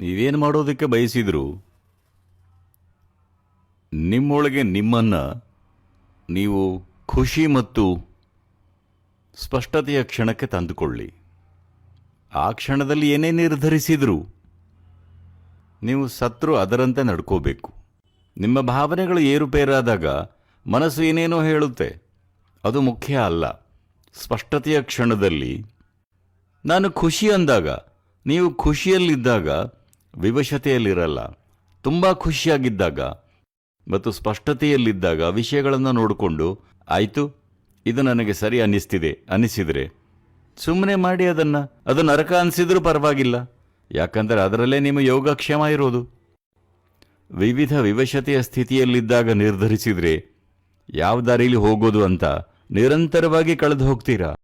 ನೀವೇನು ಮಾಡೋದಕ್ಕೆ ಬಯಸಿದ್ರು? ನಿಮ್ಮೊಳಗೆ ನಿಮ್ಮನ್ನ ನೀವು ಖುಷಿ ಮತ್ತು ಸ್ಪಷ್ಟತೆಯ ಕ್ಷಣಕ್ಕೆ ತಂದುಕೊಳ್ಳಿ. ಆ ಕ್ಷಣದಲ್ಲಿ ಏನೇ ನಿರ್ಧರಿಸಿದ್ರು? ನೀವು ಸತ್ರು ಅದರಂತೆ ನಡ್ಕೋಬೇಕು. ನಿಮ್ಮ ಭಾವನೆಗಳು ಏರುಪೇರಾದಾಗ ಮನಸ್ಸು ಏನೇನೋ ಹೇಳುತ್ತೆ. ಅದು ಮುಖ್ಯ ಅಲ್ಲ. ಸ್ಪಷ್ಟತೆಯ ಕ್ಷಣದಲ್ಲಿ ನಾನು ಖುಷಿ ಅಂದಾಗ, ನೀವು ಖುಷಿಯಲ್ಲಿದ್ದಾಗ ವಿವಶತೆಯಲ್ಲಿರಲ್ಲ. ತುಂಬ ಖುಷಿಯಾಗಿದ್ದಾಗ ಮತ್ತು ಸ್ಪಷ್ಟತೆಯಲ್ಲಿದ್ದಾಗ ವಿಷಯಗಳನ್ನು ನೋಡಿಕೊಂಡು, ಆಯಿತು, ಇದು ನನಗೆ ಸರಿ ಅನ್ನಿಸ್ತಿದೆ, ಅನ್ನಿಸಿದರೆ ಸುಮ್ಮನೆ ಮಾಡಿ ಅದನ್ನು. ಅದು ನರಕ ಅನಿಸಿದ್ರೂ ಪರವಾಗಿಲ್ಲ. ಯಾಕಂದರೆ ಅದರಲ್ಲೇ ನಿಮ್ಮ ಯೋಗಕ್ಷೇಮ ಇರೋದು. ವಿವಿಧ ವಿವಶತೆಯ ಸ್ಥಿತಿಯಲ್ಲಿದ್ದಾಗ ನಿರ್ಧರಿಸಿದರೆ, ಯಾವ ದಾರಿಯಲ್ಲಿ ಹೋಗೋದು ಅಂತ ನಿರಂತರವಾಗಿ ಕಳೆದು ಹೋಗ್ತೀರಾ?